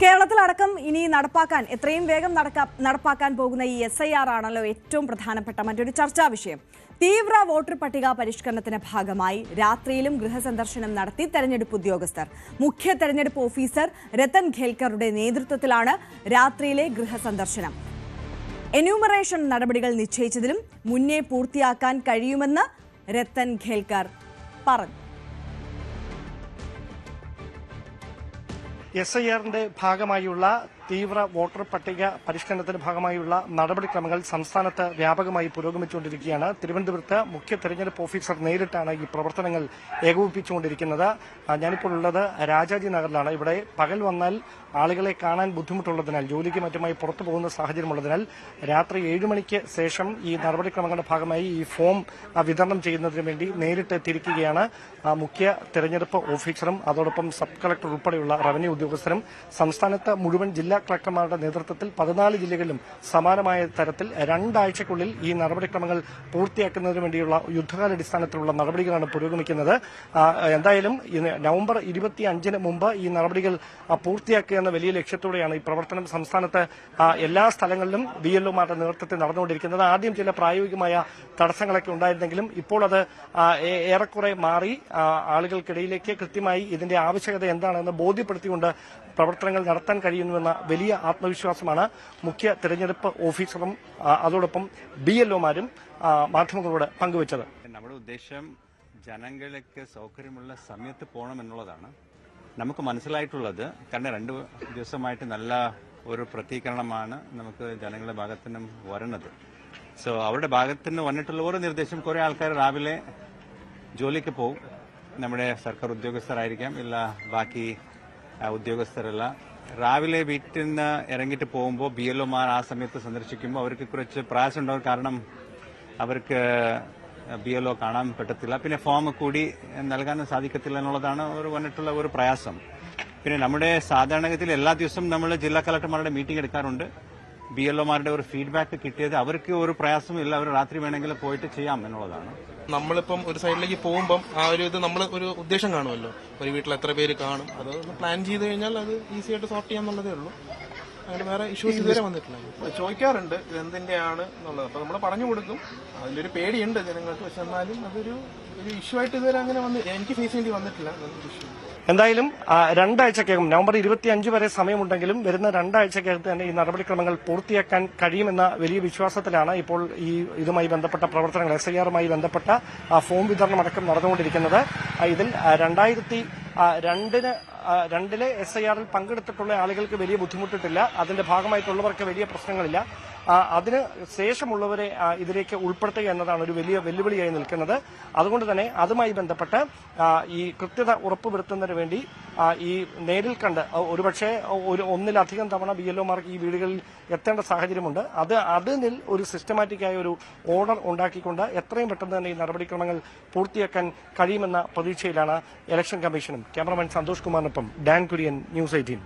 കേരളത്തിലടക്കം ഇനി നടപ്പാക്കാൻ എത്രയും വേഗം നടപ്പാക്കാൻ പോകുന്ന ഈ എസ് ഐ ആർ ആണല്ലോ ഏറ്റവും പ്രധാനപ്പെട്ട മറ്റൊരു ചർച്ചാ വിഷയം. തീവ്ര വോട്ടർ പട്ടിക പരിഷ്കരണത്തിന്റെ ഭാഗമായി രാത്രിയിലും ഗൃഹസന്ദർശനം നടത്തി തെരഞ്ഞെടുപ്പ് ഉദ്യോഗസ്ഥർ. മുഖ്യ തെരഞ്ഞെടുപ്പ് ഓഫീസർ രത്തൻ ഖേൽക്കറുടെ നേതൃത്വത്തിലാണ് രാത്രിയിലെ ഗൃഹസന്ദർശനം. എന്യൂമറേഷൻ നടപടികൾ നിശ്ചയിച്ചതിലും മുന്നേ പൂർത്തിയാക്കാൻ കഴിയുമെന്ന് രത്തൻ ഖേൽക്കർ പറഞ്ഞു. എസ് ഐ ആറിന്റെ ഭാഗമായുള്ള തീവ്ര വോട്ടർ പട്ടിക പരിഷ്കരണത്തിന്റെ ഭാഗമായുള്ള നടപടിക്രമങ്ങൾ സംസ്ഥാനത്ത് വ്യാപകമായി പുരോഗമിച്ചുകൊണ്ടിരിക്കുകയാണ്. തിരുവനന്തപുരത്ത് മുഖ്യ തെരഞ്ഞെടുപ്പ് ഓഫീസർ നേരിട്ടാണ് ഈ പ്രവർത്തനങ്ങൾ ഏകോപിപ്പിച്ചുകൊണ്ടിരിക്കുന്നത്. ഞാനിപ്പോൾ ഉള്ളത് രാജാജി നഗറിലാണ്. ഇവിടെ പകൽ വന്നാൽ ആളുകളെ കാണാൻ ബുദ്ധിമുട്ടുള്ളതിനാൽ ജോലിക്ക് മറ്റുമായി പുറത്തു പോകുന്ന സാഹചര്യമുള്ളതിനാൽ രാത്രി ഏഴ് മണിക്ക് ശേഷം ഈ നടപടിക്രമങ്ങളുടെ ഭാഗമായി ഈ ഫോം വിതരണം ചെയ്യുന്നതിന് വേണ്ടി നേരിട്ട് എത്തിയിരിക്കുകയാണ്. മുഖ്യ തെരഞ്ഞെടുപ്പ് ഓഫീസറും അതോടൊപ്പം സബ് കളക്ടർ ഉൾപ്പെടെയുള്ള റവന്യൂ ഉദ്യോഗസ്ഥരും സംസ്ഥാനത്ത് മുഴുവൻ ജില്ലാ കളക്ടർമാരുടെ നേതൃത്വത്തിൽ പതിനാല് ജില്ലകളിലും സമാനമായ തരത്തിൽ രണ്ടാഴ്ചക്കുള്ളിൽ ഈ നടപടിക്രമങ്ങൾ പൂർത്തിയാക്കുന്നതിന് വേണ്ടിയുള്ള യുദ്ധകാലടിസ്ഥാനത്തിലുള്ള നടപടികളാണ് പുരോഗമിക്കുന്നത്. എന്തായാലും നവംബർ ഇരുപത്തി അഞ്ചിന് മുമ്പ് ഈ നടപടികൾ പൂർത്തിയാക്കുക എന്ന വലിയ ലക്ഷ്യത്തോടെയാണ് ഈ പ്രവർത്തനം സംസ്ഥാനത്ത് എല്ലാ സ്ഥലങ്ങളിലും ബി എൽ ഒമാരുടെ നേതൃത്വത്തിൽ നടന്നുകൊണ്ടിരിക്കുന്നത്. ആദ്യം ചില പ്രായോഗികമായ തടസ്സങ്ങളൊക്കെ ഉണ്ടായിരുന്നെങ്കിലും ഇപ്പോൾ അത് ഏറെക്കുറെ മാറി. ആളുകൾക്കിടയിലേക്ക് കൃത്യമായി ഇതിന്റെ ആവശ്യകത എന്താണെന്ന് ബോധ്യപ്പെടുത്തിക്കൊണ്ട് പ്രവർത്തനങ്ങൾ നടത്താൻ കഴിയുന്നുവെന്ന വലിയ ആത്മവിശ്വാസമാണ്. മുഖ്യ തെരഞ്ഞെടുപ്പ് ഓഫീസറും അതോടൊപ്പം ബി എൽ ഒമാരും മാധ്യമങ്ങളോട് പങ്കുവച്ചത്. നമ്മുടെ ഉദ്ദേശം ജനങ്ങൾക്ക് സൗകര്യമുള്ള സമയത്ത് പോകണം എന്നുള്ളതാണ് നമുക്ക് മനസ്സിലായിട്ടുള്ളത് കാരണം രണ്ട് ദിവസമായിട്ട് നല്ല ഒരു പ്രതികരണമാണ് നമുക്ക് ജനങ്ങളുടെ ഭാഗത്തു നിന്നും വരുന്നത് സോ അവരുടെ ഭാഗത്തു നിന്ന് വന്നിട്ടുള്ള ഓരോ നിർദ്ദേശം കുറെ ആൾക്കാർ രാവിലെ ജോലിക്ക് പോകും നമ്മുടെ സർക്കാർ ഉദ്യോഗസ്ഥരായിരിക്കാം ഇല്ല ബാക്കി ഉദ്യോഗസ്ഥരല്ല. രാവിലെ വീട്ടിൽ നിന്ന് ഇറങ്ങിയിട്ട് പോകുമ്പോൾ ബി എൽ ഒമാർ ആ സമയത്ത് സന്ദർശിക്കുമ്പോൾ അവർക്ക് കുറച്ച് പ്രയാസം ഉണ്ടാവും. കാരണം അവർക്ക് ബി എൽ ഒ കാണാൻ പറ്റത്തില്ല. പിന്നെ ഫോം കൂടി നൽകാൻ സാധിക്കത്തില്ല എന്നുള്ളതാണ് ഒരു വന്നിട്ടുള്ള ഒരു പ്രയാസം. പിന്നെ നമ്മുടെ സാധാരണഗതിയിൽ എല്ലാ ദിവസവും നമ്മൾ ജില്ലാ കളക്ടർമാരുടെ മീറ്റിംഗ് എടുക്കാറുണ്ട്. ബി എൽ ഒമാരുടെ ഒരു ഫീഡ്ബാക്ക് കിട്ടിയത് അവർക്ക് ഒരു പ്രയാസമില്ല അവർ രാത്രി വേണമെങ്കിൽ പോയിട്ട് ചെയ്യാം എന്നുള്ളതാണ്. നമ്മളിപ്പം ഒരു സൈഡിലേക്ക് പോകുമ്പം ആ ഒരു ഇത് നമ്മൾ ഒരു ഉദ്ദേശം കാണുമല്ലോ. ഒരു വീട്ടിൽ എത്ര പേര് കാണും. അത് പ്ലാൻ ചെയ്ത് കഴിഞ്ഞാൽ അത് ഈസി ആയിട്ട് സോർട്ട് ചെയ്യാന്നുള്ളതേ ഉള്ളൂ. അങ്ങനെ വേറെ ഇഷ്യൂസ് ഇതുവരെ വന്നിട്ടില്ല. ചോദിക്കാറുണ്ട് ഇത് എന്തിന്റെയാണ് എന്നുള്ളത്. അപ്പൊ നമ്മൾ പറഞ്ഞു കൊടുക്കും. അതിന്റെ ഒരു പേടിയുണ്ട് ജനങ്ങൾക്ക്. പക്ഷെ എന്നാലും അതൊരു ഒരു ഇഷ്യൂ ആയിട്ട് ഇതുവരെ അങ്ങനെ വന്ന് എനിക്ക് ഫേസ് ചെയ്യേണ്ടി വന്നിട്ടില്ല. ഇഷ്യൂ എന്തായാലും രണ്ടാഴ്ചക്കകം നവംബർ ഇരുപത്തിയഞ്ച് വരെ സമയമുണ്ടെങ്കിലും വരുന്ന രണ്ടാഴ്ചക്കകത്ത് തന്നെ ഈ നടപടിക്രമങ്ങൾ പൂർത്തിയാക്കാൻ കഴിയുമെന്ന വലിയ വിശ്വാസത്തിലാണ് ഇപ്പോൾ ഈ ഇതുമായി ബന്ധപ്പെട്ട പ്രവർത്തനങ്ങൾ എസ് ഐ ആറുമായി ബന്ധപ്പെട്ട ആ, ഫോം വിതരണം അടക്കം നടന്നുകൊണ്ടിരിക്കുന്നത്. ഇതിൽ രണ്ടായിരത്തി രണ്ടിന് രണ്ടിലെ എസ് ഐ ആറിൽ പങ്കെടുത്തിട്ടുള്ള ആളുകൾക്ക് വലിയ ബുദ്ധിമുട്ടിട്ടില്ല. അതിന്റെ ഭാഗമായിട്ടുള്ളവർക്ക് വലിയ പ്രശ്നങ്ങളില്ല. അതിന് ശേഷമുള്ളവരെ ഇതിലേക്ക് ഉൾപ്പെടുത്തുക എന്നതാണ് ഒരു വലിയ വെല്ലുവിളിയായി നിൽക്കുന്നത്. അതുകൊണ്ട് തന്നെ അതുമായി ബന്ധപ്പെട്ട് ഈ കൃത്യത ഉറപ്പുവരുത്തുന്നതിന് വേണ്ടി ഈ നേരിൽ കണ്ട് ഒരുപക്ഷെ ഒരു ഒന്നിലധികം തവണ ബി എൽഒമാർക്ക് ഈ വീടുകളിൽ എത്തേണ്ട സാഹചര്യമുണ്ട്. അത് അതിനിൽ ഒരു സിസ്റ്റമാറ്റിക്കായ ഒരു ഓർഡർ ഉണ്ടാക്കിക്കൊണ്ട് എത്രയും പെട്ടെന്ന് തന്നെ ഈ നടപടിക്രമങ്ങൾ പൂർത്തിയാക്കാൻ കഴിയുമെന്ന പ്രതീക്ഷയിലാണ് ഇലക്ഷൻ കമ്മീഷനും ക്യാമറമാൻ സന്തോഷ് കുമാറിനൊപ്പം ഡാൻ കുര്യൻ ന്യൂസ് എയ്റ്റീൻ